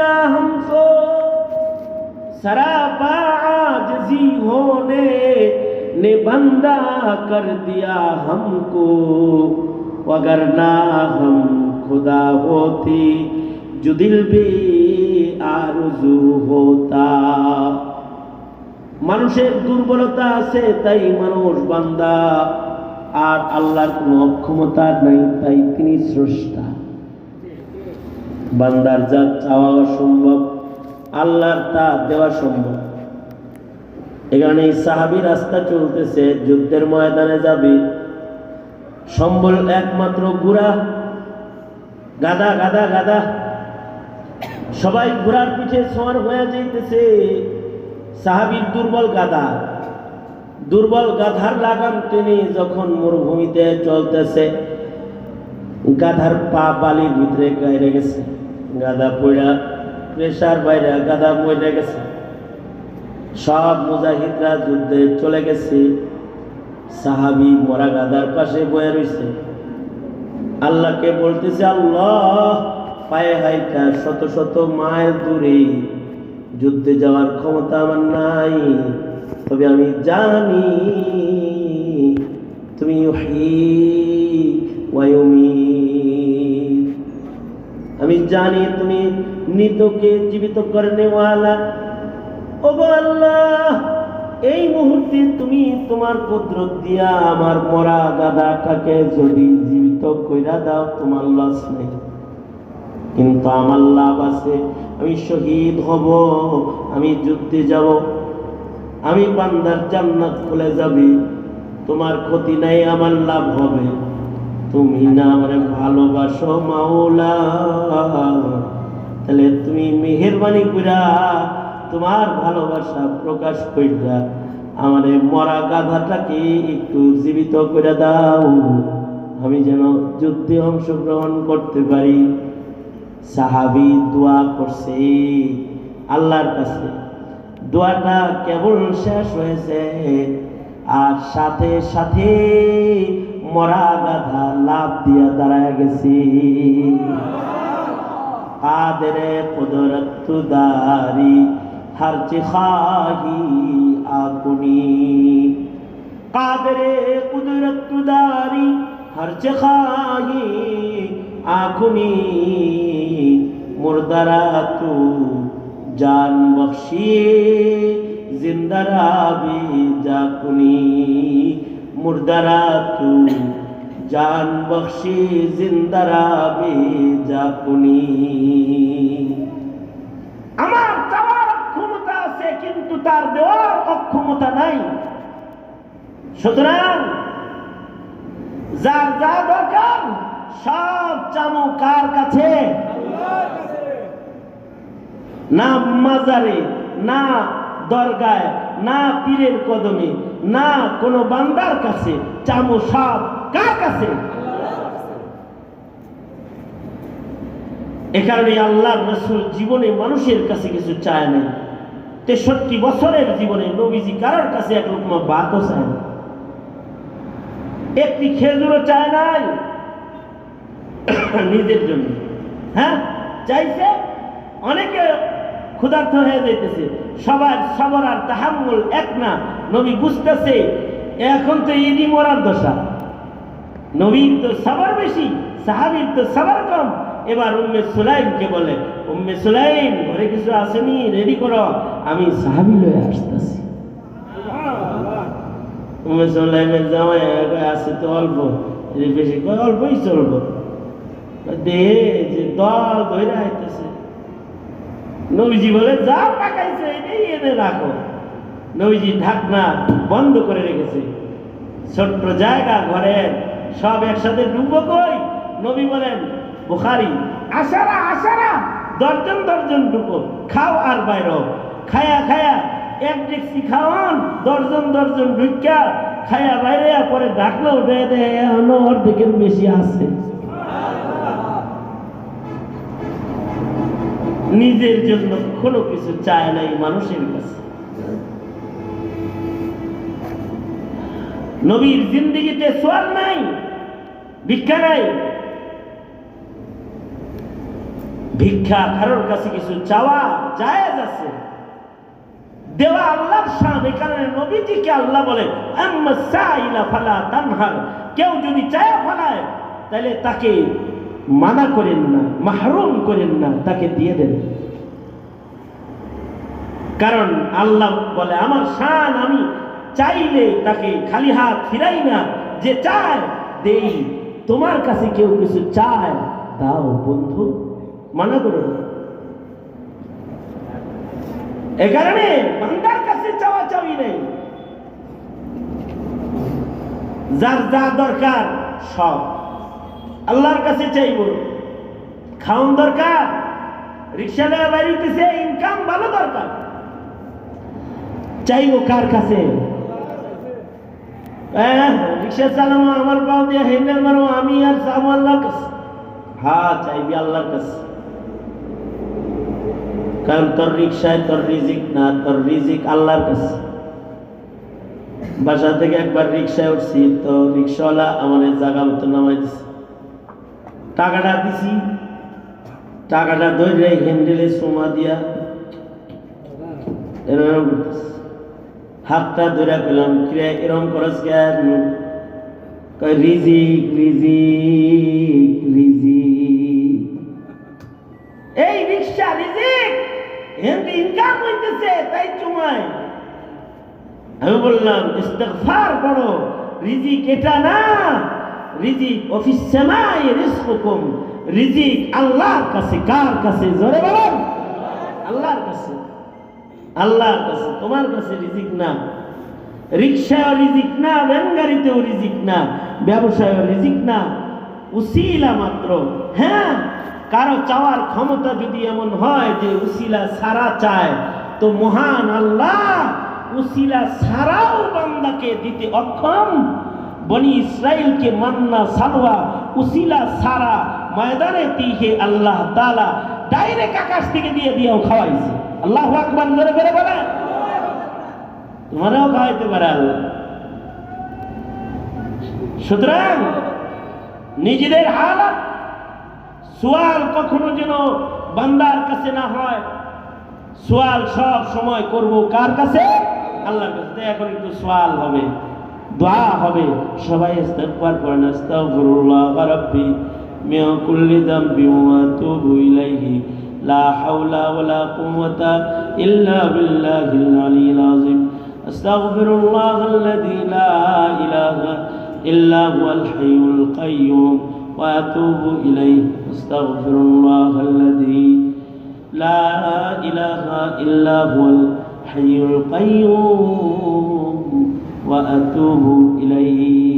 दिया हमको सरापा आजजी होने ने बंदा कर दिया हमको अगर ना हम खुदा होती जो दिल भी आरजू होता মানুষের দুর্বলতা আছে তাই মানুষ বান্দা আর আল্লাহর কোনো অক্ষমতা নাই তাই তিনি স্রষ্টা বান্দার যা চাওয়া সম্ভব আল্লাহর তা দেওয়া সম্ভব। এখানে সাহাবি রাস্তা চলতেছে, যুদ্ধের ময়দানে যাবে। সম্বল একমাত্র গুড়া গাদা গাদা গাদা। সবাই ঘোড়ার পিঠে সোয়ার হয়ে যাইতেছে। সাহাবির দুর্বল গাদা, দুর্বল গাধার লাগাম টেনে যখন মরুভূমিতে চলতেছে, গাধার পা বালির ভিতরে গাইরে গেছে গাদা পড়া প্রেশার বাইরে গাদা মরে গেছে। সব মুজাহিদরা যুদ্ধে চলে গেছে। সাহাবি মরা গাদার পাশে বয়ে রয়েছে আল্লাহকে বলতেছে, আল্লাহ, পায়ে হাইটা শত শত মাইল দূরে। যুদ্ধে যাওয়ার ক্ষমতা আমার নাই। তবে আমি জানি, তুমি আমি জানি তুমি মৃতকে জীবিত করে নেওয়ালা ও আল্লাহ, এই মুহূর্তে তুমি তোমার কুদরত দিয়া আমার মরা গাদাটাকে যদি জীবিত কইরা দাও, তোমার লস নেই। কিন্তু আমার লাভ আছে, আমি শহীদ হব, আমি যুদ্ধে যাব, আমি বান্দার জান্নাত খুলে যাবে, তোমার ক্ষতি নাই, আমার লাভ হবে। তুমি না আমার ভালোবাসো মাওলা। তাহলে তুমি মেহরবানি কইরা তোমার ভালোবাসা প্রকাশ কইরা আমার মরা গাধাটাকে একটু জীবিত করে দাও। আমি যেন যুদ্ধে অংশগ্রহণ করতে পারি। সাহাবি দোয়া করছে আল্লাহর কাছে। দোয়াটা কেবল শেষ হয়েছে। আর সাথে সাথে মরা গাধা লাভ দিয়া দাঁড়ায় গেছি। আদরে কুদরত দারি, হর খাহি আকুনি কাদরে কুদরত দারি, হর খাহি আকুনি মুর্দারা তু জান বখশিয়ে জিন্দারা বি জাকুনি। মুর্দারা তু জান বখশি জিন্দারা বি জাকুনি আমার চাওয়ার অক্ষমতা আছে কিন্তু তার দেওয়ার অক্ষমতা নাই। সুতরাং যার যা দরকার সব চামু কার কাছে। না মাজারে না দরগায়, না পীরের কদমে, না কোনো বান্দার কাছে, চামু সব কার কাছে? এ কারণে আল্লাহ রসুল জীবনে মানুষের কাছে কিছু চায় নাই। তেষট্টি বছরের জীবনে নবীজি কারোর কাছে এক রকম বাতও চায় না একটি খেজুরও চায় নাই। নিজের জন্য। হ্যাঁ? চাইছে? অনেকে ক্ষুধার্ত হয়ে যাইতেছে। সবার সবার আর তাহাম্মুল এক না। নবী বুঝতেছে এখন তো ইদি মরার দশা। নবীর তো সবার বেশি সাহাবির তো সবার কম। এবার উম্মে সুলাইমকে বলে উম্মে সুলাইম ঘরে কিছু আসেনি? রেডি করো আমি সাহাবি লয়ে আসতেছি। উম্মে সুলাইমের জামাই আছে তো অল্প বেশি কয়? অল্পই চলবো। দে যে দল ধরে আইতেছে নবীজি বলে, যা পাকাইছে এটাই এনে রাখো। নবীজি ঢাকনা বন্ধ করে রেখেছে। ছোট্ট জায়গা ঘরের সব একসাথে ডুববো কই? নবী বলেন, বুখারি আসারা আসারা দর্জন দর্জন ঢুকো, খাও আর বাইর খায়া খায়া, এক ডেক্সি খাওয়ান দর্জন দর্জন ঢুকা খায়া বাইরে পরে ডাকলো উঠে দেয় অর্ধেকের বেশি আছে। নিজের জন্য কোনো কিছু চায় নাই মানুষের কাছে। নবীর জিন্দিগিতে সোয়াল নাই, ভিক্ষা নাই। ভিক্ষা কারোর কাছে কিছু চাওয়া জায়েজ আছে। দেওয়া আল্লাহর শান এই কারণে নবীজিকে আল্লাহ বলে আম্মা সাইলা ফালা তানহার। কেউ যদি চায়া ফলায় তাহলে তাকে মানা করেন না, মাহরুম করেন না, তাকে দিয়ে দেন। কারণ আল্লাহ বলে, আমার শান আমি চাইলে তাকে খালি হাত ফিরাই না, যে চায়, দেই। তোমার কাছে কেউ কিছু চায়, দাও বন্ধু, মানা করো এ কারণে বান্দার কাছে চাওয়া চাওয়ি নেই। যার যা দরকার, সব। আল্লাহর কাছে চাইব। খাওন দরকার রিক্সাওয়ালা বাড়িতেছে ইনকাম ভালো দরকার। চাইব কার কাছে? রিক্সা চালানো আমার পাও দিয়ে হ্যান্ডেল মারো, আমি আর চাবো আল্লাহর কাছে। হ্যাঁ চাইবি আল্লাহর কাছে। কারণ তোর রিক্সায় তোর রিজিক না, তোর রিজিক আল্লাহর কাছে। বাসা থেকে একবার রিক্সায় উঠছি, তো রিক্সাওয়ালা আমার জায়গা মতো নামাই দিছে টাকাটা দিছি। টাকাটা ধরে হ্যান্ডেলে সোমা দিয়া এরকম হাতটা ধরে পেলাম ক্রিয়া এরকম করস কেন? রিজিক রিজিক রিজিক এই রিক্সা রিজিক এমনি ইনকাম হইতেছে, তাই চুমায় আমি বললাম, ইস্তেগফার করো রিজিক এটা না। রিজিক অফিস সেমাই রিজকুকুম। রিজিক আল্লাহর কাছে, কার কাছে? জোরে বলুন। আল্লাহর কাছে। আল্লাহর কাছে। তোমার কাছে রিজিক না। রিক্সায় রিজিক না ভ্যান রিজিক না ব্যবসায় রিজিক না। উসিলা মাত্র। হ্যাঁ কারও চাওয়ার ক্ষমতা যদি এমন হয় যে উসিলা সারা চায়, তো মহান আল্লাহ উসিলা সারাও বান্দাকে দিতে অক্ষম। বনি ইসরাইলকে মান্না সালওয়া উসিলা, সারা ময়দানে তিহে আল্লাহ তালা ডাইরেক্ট আকাশ থেকে দিয়ে দিয়েও খাওয়াইছে। আল্লাহ আকবার ধরে করে বলে তোমারও খাওয়াইতে পারে আল্লাহ। সুতরাং নিজেদের হালাত সোয়াল কখনো যেন বান্দার কাছে না হয়। সোয়াল সব সময় করব কার কাছে? আল্লাহর কাছে। এখন একটু সোয়াল হবে। দোয়া হবে সবাই ইস্তেগফার করেন আস্তাগফিরুল্লাহ রাব্বি মিন কুল্লি যামবি ওয়া আতুবু ইলাইহি লা হাওলা ওয়ালা কুওয়াতা ইল্লা বিল্লাহিল আলিয়্যিল আযীম আস্তাগফিরুল্লাহ আল্লাযী লা ইলাহা ইল্লা হুয়াল হাইয়ুল কাইয়্যুম ওয়া আতুবু ইলাইহি আস্তাগফিরুল্লাহ আল্লাযী لا إله إلا هو الحي القيوم وأتوب إليه.